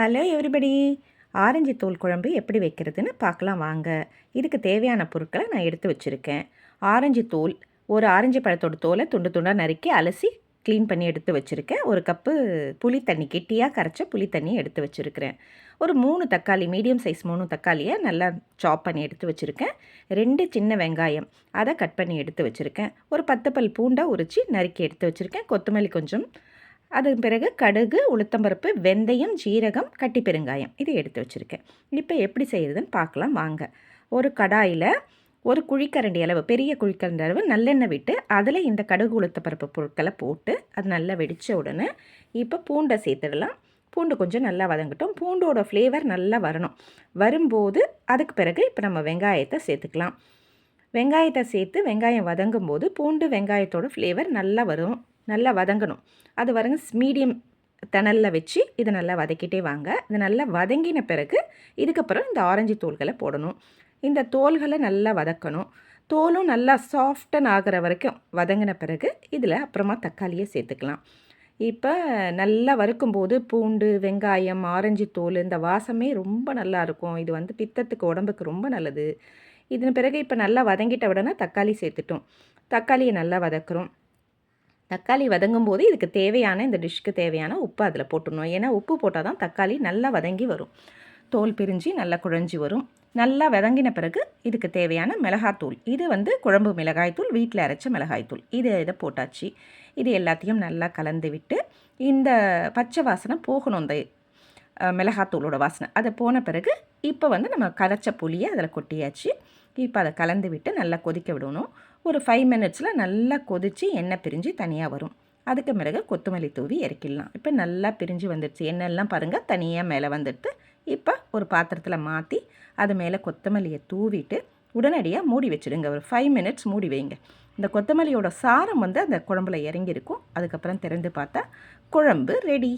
Hello everybody? Orange தோல் குழம்பு எப்படி வைக்கிறதுன்னு பார்க்கலாம் வாங்க. இதுக்கு தேவையான பொருட்களை நான் எடுத்து வச்சுருக்கேன். ஆரஞ்சு தோல் ஒரு ஆரஞ்சு பழத்தோட தோலை துண்டு துண்டாக நறுக்கி அலசி க்ளீன் பண்ணி எடுத்து வச்சுருக்கேன். ஒரு கப்பு புளி தண்ணி கெட்டியாக கரைச்ச புளி தண்ணி எடுத்து வச்சுருக்கிறேன். ஒரு மூணு தக்காளி மீடியம் சைஸ் மூணு தக்காளியை நல்லா சாப் பண்ணி எடுத்து வச்சுருக்கேன். ரெண்டு சின்ன வெங்காயம் அதை கட் பண்ணி எடுத்து வச்சுருக்கேன். ஒரு பத்து பல் பூண்டை உரித்து நறுக்கி எடுத்து வச்சுருக்கேன். கொத்தமல்லி கொஞ்சம் அதன் பிறகு கடுகு உளுத்தம்பருப்பு வெந்தயம் ஜீரகம் கட்டி பெருங்காயம் இதை எடுத்து வச்சுருக்கேன். இப்போ எப்படி செய்கிறதுன்னு பார்க்கலாம் வாங்க. ஒரு கடாயில் ஒரு குழிக்கரண்டி அளவு பெரிய குழிக்கரண்டி அளவு நல்லெண்ணெய் விட்டு அதில் இந்த கடுகு உளுத்தப்பருப்பு பொருட்களை போட்டு அது நல்லா வெடித்த உடனே இப்போ பூண்டை சேர்த்துடலாம். பூண்டு கொஞ்சம் நல்லா வதங்கட்டும். பூண்டோட ஃப்ளேவர் நல்லா வரணும். வரும்போது அதுக்கு பிறகு இப்போ நம்ம வெங்காயத்தை சேர்த்துக்கலாம். வெங்காயத்தை சேர்த்து வெங்காயம் வதங்கும் போது பூண்டு வெங்காயத்தோட ஃப்ளேவர் நல்லா வரும். நல்லா வதங்கணும். அது வரங்க மீடியம் தணலில் வச்சு இதை நல்லா வதக்கிட்டே வாங்க. இது நல்லா வதங்கின பிறகு இதுக்கப்புறம் இந்த ஆரஞ்சு தோள்களை போடணும். இந்த தோல்களை நல்லா வதக்கணும். தோலும் நல்லா சாஃப்டன் ஆகிற வரைக்கும் வதங்கின பிறகு இதில் அப்புறமா தக்காளியை சேர்த்துக்கலாம். இப்போ நல்லா வறுக்கும்போது பூண்டு வெங்காயம் ஆரஞ்சு தோல் இந்த வாசமே ரொம்ப நல்லா இருக்கும். இது வந்து பித்தத்துக்கு உடம்புக்கு ரொம்ப நல்லது. இதன் பிறகு இப்போ நல்லா வதங்கிட்ட உடனே தக்காளி சேர்த்துட்டோம். தக்காளியை நல்லா வதக்குறோம். தக்காளி வதங்கும் போது இதுக்கு தேவையான இந்த டிஷ்க்கு தேவையான உப்பு அதில் போட்டுடணும். ஏன்னா உப்பு போட்டால் தான் தக்காளி நல்லா வதங்கி வரும். தோல் பிரிஞ்சு நல்லா குழஞ்சி வரும். நல்லா வதங்கின பிறகு இதுக்கு தேவையான மிளகாத்தூள். இது வந்து குழம்பு மிளகாய்த்தூள் வீட்டில் அரைச்ச மிளகாய்த்தூள். இது இதை போட்டாச்சு. இது எல்லாத்தையும் நல்லா கலந்து விட்டு இந்த பச்சை வாசனை போகணும். இந்த மிளகாத்தூளோட வாசனை. அதை போன பிறகு இப்போ வந்து நம்ம கரைச்ச புளியை அதில் கொட்டியாச்சு. இப்போ அதை கலந்து விட்டு நல்லா கொதிக்க விடணும். ஒரு ஃபைவ் மினிட்ஸில் நல்லா கொதித்து எண்ணெய் பிரிஞ்சு தனியாக வரும். அதுக்கு பிறகு கொத்தமல்லி தூவி இறக்கிடலாம். இப்போ நல்லா பிரிஞ்சு வந்துடுச்சு. எண்ணெய்லாம் பாருங்கள் தனியாக மேலே வந்துடுது இப்போ ஒரு பாத்திரத்தில் மாற்றி அது மேலே கொத்தமல்லியை தூவிட்டு உடனடியாக மூடி வச்சுடுங்க. ஒரு ஃபைவ் மினிட்ஸ் மூடி வைங்க. இந்த கொத்தமல்லியோட சாரம் வந்து அந்த குழம்புல இறங்கியிருக்கும். அதுக்கப்புறம் திறந்து பார்த்தா குழம்பு ரெடி